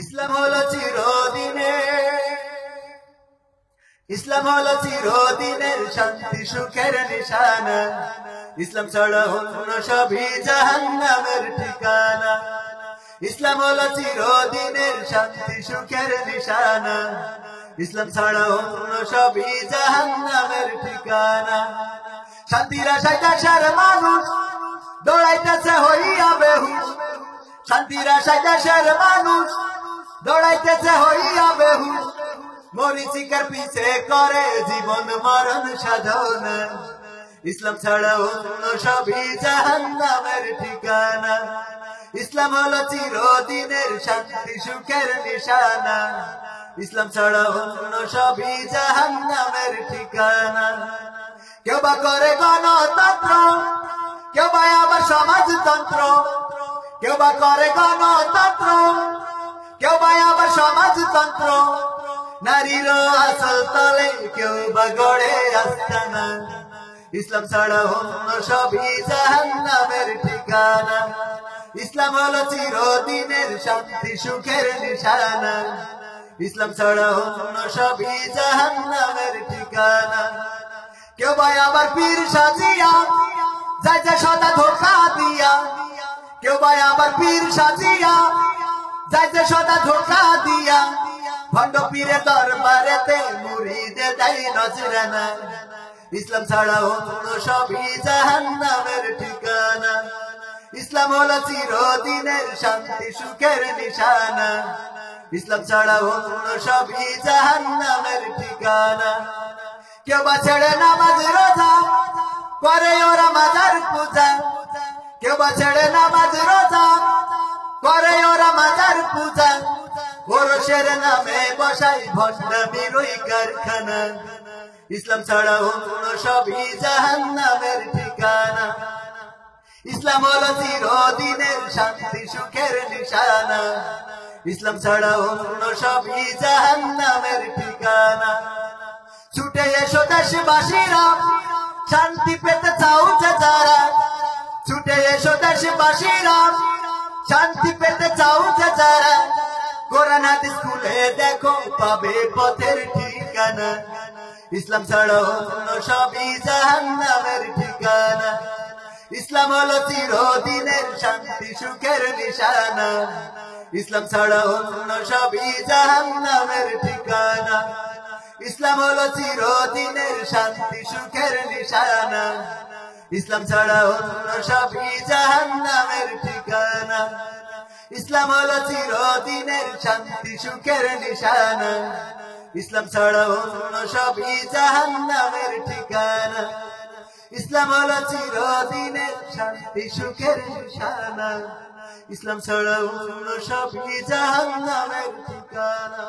ইসলাম হলো চিরদিনে। ইসলাম হলো চিরদিনের শান্তি, সুখের নিশানা। ইসলাম ছাড়া সবই জাহান্নামের ঠিকানা। ইসলাম হলো চিরদিনের শান্তি, সুখের নিশানা। ইসলাম ছাড়া সবই জাহান্নামের ঠিকানা। শান্তির আশায় দেশের মানুষ দৌড়াইতেছে হইয়া বেহুশ। শান্তির আশায় দেশের মানুষ দৌড়াইতেছে হইয়া বেহুশ। মরিচিকার পিছে করে জীবন মরণ সাধনা। ইসলাম ছাড়া অন্য সবই জাহান্নামের ঠিকানা। ইসলাম হলো চিরদিনের শান্তি, সুখের নিশানা। ইসলাম ছাড়া অন্য সবই জাহান্নামের ঠিকানা। কেউ বা করে গণতন্ত্র, কেউ বা আবার সমাজতন্ত্র। কেউ বা করে গণতন্ত্র কেউ বা আবার সমাজতন্ত্র, নারীর আসল তলে কেউ বা গড়ে আস্তানা। ইসলাম ছাড়া অন্য সবই জাহান্নামের ঠিকানা। ইসলাম হলো চিরদিনের শান্তি, সুখের নিশানা। ইসলাম ছাড়া অন্য সবই জাহান্নামের ঠিকানা। কেউ ভাই আবার পীর সাজিয়া যাই যে সদা ধোকা দিয়া। কেউ ভাই আবার পীর সাজিয়া যাই যে সদা ধোকা দিয়া, ভণ্ড পীরের দরবারেতে মুড়িদে দেয় নজরানা ইসলাম ছাড়া অন্য সবই জাহান্নামের ঠিকানা। ইসলাম হলো চিরদিনের শান্তি, সুখের নিশানা। ইসলাম ছাড়া অন্য সবই জাহান্নামের ঠিকানা। কেউ বা ছেড়ে নামাজ রোজা, করে ওরা মাজার পূজা। কেউ বা ছেড়ে নামাজ রোজা, করে মাজার পূজা। ওরসের নামে বসাই ভণ্ডামির ওই কারখানা। ইসলাম ছাড়া অন্য সবই জাহান্নামের ঠিকানা। ইসলাম হলো চিরদিনের শান্তি, সুখের নিশানা। ইসলাম ছাড়া অন্য সবই জাহান্নামের ঠিকানা। ছুটে এসো দেশবাসীরা, শান্তি পেতে চাও যে যারা। ছুটে এসো দেশবাসীরা শান্তি পেতে চাও যে যারা, কোরআন স্কুলে দেখো, পাবে পথের ঠিকানা। ইসলাম ছাড়া অন্য সবই জাহান্নামের ঠিকানা। ইসলাম হলো চিরদিনের শান্তি, সুখের নিশানা। ইসলাম ছাড়া অন্য সবই জাহান্নামের ঠিকানা। ইসলাম হলো চিরদিনের শান্তি, সুখের নিশানা। ইসলাম ছাড়া অন্য সবই জাহান্নামের ঠিকানা। ইসলাম হলো চিরদিনের শান্তি, সুখের নিশানা। ইসলাম ছাড়া অন্য সবই জাহান্নামের ঠিকানা। ইসলাম হলো চিরদিনের শান্তি, সুখের নিশানা। ইসলাম ছাড়া অন্য সবই জাহান্নামের ঠিকানা।